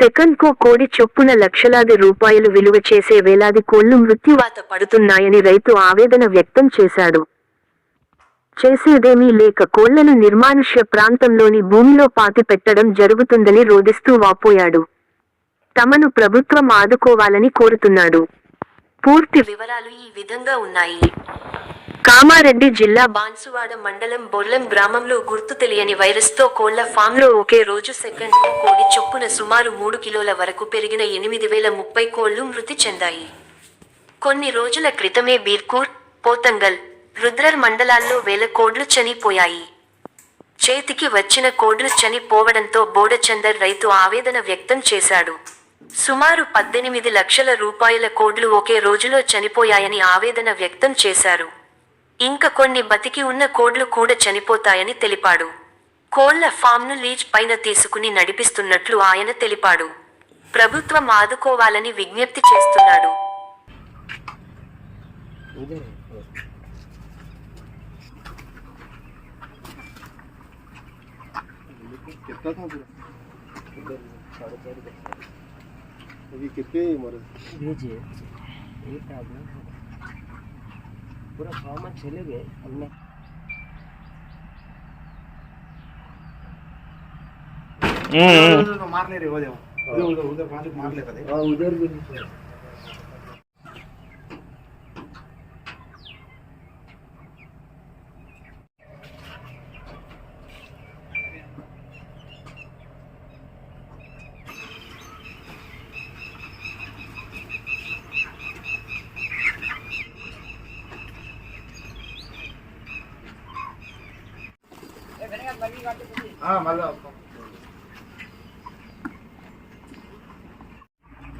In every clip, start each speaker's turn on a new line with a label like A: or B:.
A: సెకండ్కో కోడి చొప్పున లక్షలాది రూపాయలు విలువ చేసే వేలాది కోళ్ళు మృత్యువాత పడుతున్నాయని రైతు ఆవేదన వ్యక్తం చేశాడు. చేసేదేమీ లేక కోళ్ళను నిర్మానుష్య ప్రాంతంలోని భూమిలో పాతి పెట్టడం జరుగుతుందని రోదిస్తూ వాపోయాడు. తమను ప్రభుత్వం ఆదుకోవాలని కోరుతున్నాడు. పూర్తి వివరాలు ఈ విధంగా ఉన్నాయి. కామారెడ్డి జిల్లా బాన్సువాడ మండలం బొర్లం గ్రామంలో గుర్తు తెలియని వైరస్తో కోళ్ళ ఫామ్లో ఒకే రోజు సెకండ్కు కోడి చొప్పున సుమారు మూడు కిలోల వరకు పెరిగిన ఎనిమిది వేల ముప్పై కోళ్ళు మృతి చెందాయి. కొన్ని రోజుల క్రితమే బీర్కూర్ పోతంగల్ రుద్రర్ మండలాల్లో వేల కోడ్లు చనిపోయాయి. చేతికి వచ్చిన కోడ్లు చనిపోవడంతో బోడచందర్ రైతు ఆవేదన వ్యక్తం చేశాడు. సుమారు పద్దెనిమిది లక్షల రూపాయల కోడ్లు ఒకే రోజులో చనిపోయాయని ఆవేదన వ్యక్తం చేశారు. ఇంకా కొన్ని బతికి ఉన్న కోడ్లు కూడా చనిపోతాయని తెలిపాడు కోళ్ల ఫామ్ను లీజ్ పైన తీసుకుని నడిపిస్తున్నట్లు ఆయన తెలిపాడు ప్రభుత్వం ఆదుకోవాలని విజ్ఞప్తి చేస్తున్నాడు
B: कितना था पूरा साढ़े चार का। अभी कितने मरे
C: भेजिए ये प्रॉब्लम है पूरा गाँव में चले गए हमने
D: मार ले रहे हो देखो उधर उधर उधर पांच मार ले रहे
C: हाँ उधर भी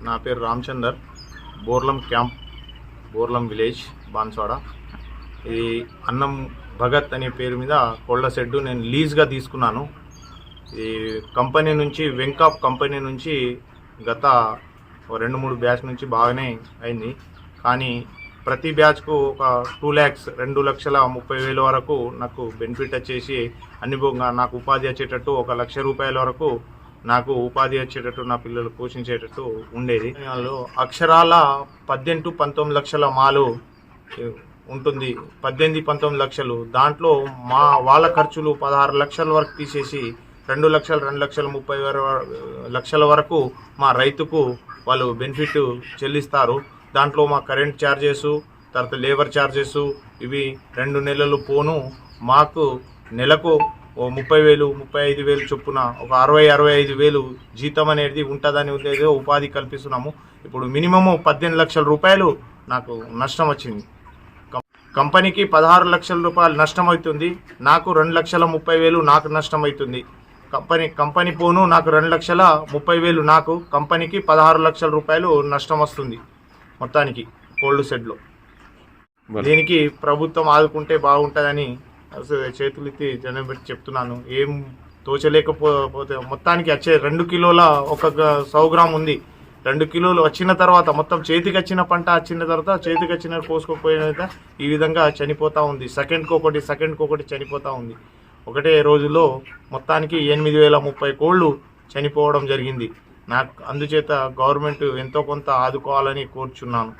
E: నా పేరు Ramachandar. Borlam camp Borlam village Banswada. ఇది అన్నం భగత్ అనే పేరు మీద కోళ్ళ షెడ్డు నేను లీజ్గా తీసుకున్నాను. ఈ కంపెనీ నుంచి వెంకాప్ కంపెనీ నుంచి గత రెండు మూడు బ్యాచ్ నుంచి బాగానే అయింది. కానీ ప్రతి బ్యాచ్కు ఒక టూ ల్యాక్స్ రెండు లక్షల ముప్పై వేల వరకు నాకు బెనిఫిట్ వచ్చేసి అన్ని నాకు ఉపాధి వచ్చేటట్టు ఒక లక్ష రూపాయల వరకు నాకు ఉపాధి వచ్చేటట్టు నా పిల్లలు పోషించేటట్టు ఉండేది. అక్షరాల పద్దెనిమిది పంతొమ్మిది లక్షల మాలు ఉంటుంది. పద్దెనిమిది పంతొమ్మిది లక్షలు. దాంట్లో మా వాళ్ళ ఖర్చులు పదహారు లక్షల వరకు తీసేసి రెండు లక్షలు రెండు లక్షల ముప్పై లక్షల వరకు మా రైతుకు వాళ్ళు బెనిఫిట్ చెల్లిస్తారు. దాంట్లో మా కరెంట్ ఛార్జెస్ తర్వాత లేబర్ ఛార్జెస్ ఇవి రెండు నెలలు పోను. మాకు నెలకు ఓ ముప్పై వేలు ముప్పై ఐదు వేలు చొప్పున ఒక అరవై అరవై ఐదు వేలు జీతం అనేది ఉంటుందని ఉద్దేశం ఉపాధి కల్పిస్తున్నాము. ఇప్పుడు మినిమము పద్దెనిమిది లక్షల రూపాయలు నాకు నష్టం వచ్చింది. కం- కంపెనీకి పదహారు లక్షల రూపాయలు నష్టం అవుతుంది. నాకు రెండు లక్షల ముప్పై వేలు నాకు నష్టం అవుతుంది. కంపెనీ కంపెనీ పోను నాకు రెండు లక్షల ముప్పై వేలు నాకు కంపెనీకి పదహారు లక్షల రూపాయలు నష్టం వస్తుంది. మొత్తానికి కోల్డ్ షెడ్లో. దీనికి ప్రభుత్వం ఆదుకుంటే బాగుంటుందని అసలు చేతులెత్తి జనం పెట్టి చెప్తున్నాను. ఏం తోచలేకపోతే మొత్తానికి వచ్చే రెండు కిలోల ఒక గ్రామ్ ఉంది. రెండు కిలోలు వచ్చిన తర్వాత మొత్తం చేతికి వచ్చిన పంట వచ్చిన తర్వాత చేతికి వచ్చిన కోసుకోకపోయిన ఈ విధంగా చనిపోతూ ఉంది. సెకండ్కి ఒకటి సెకండ్కి ఒకటి చనిపోతూ ఉంది. ఒకటే రోజులో మొత్తానికి ఎనిమిది వేల ముప్పై కోళ్ళు చనిపోవడం జరిగింది. నాకు అందుచేత గవర్నమెంట్ ఎంతో కొంత ఆదుకోవాలని కోరుచున్నాను.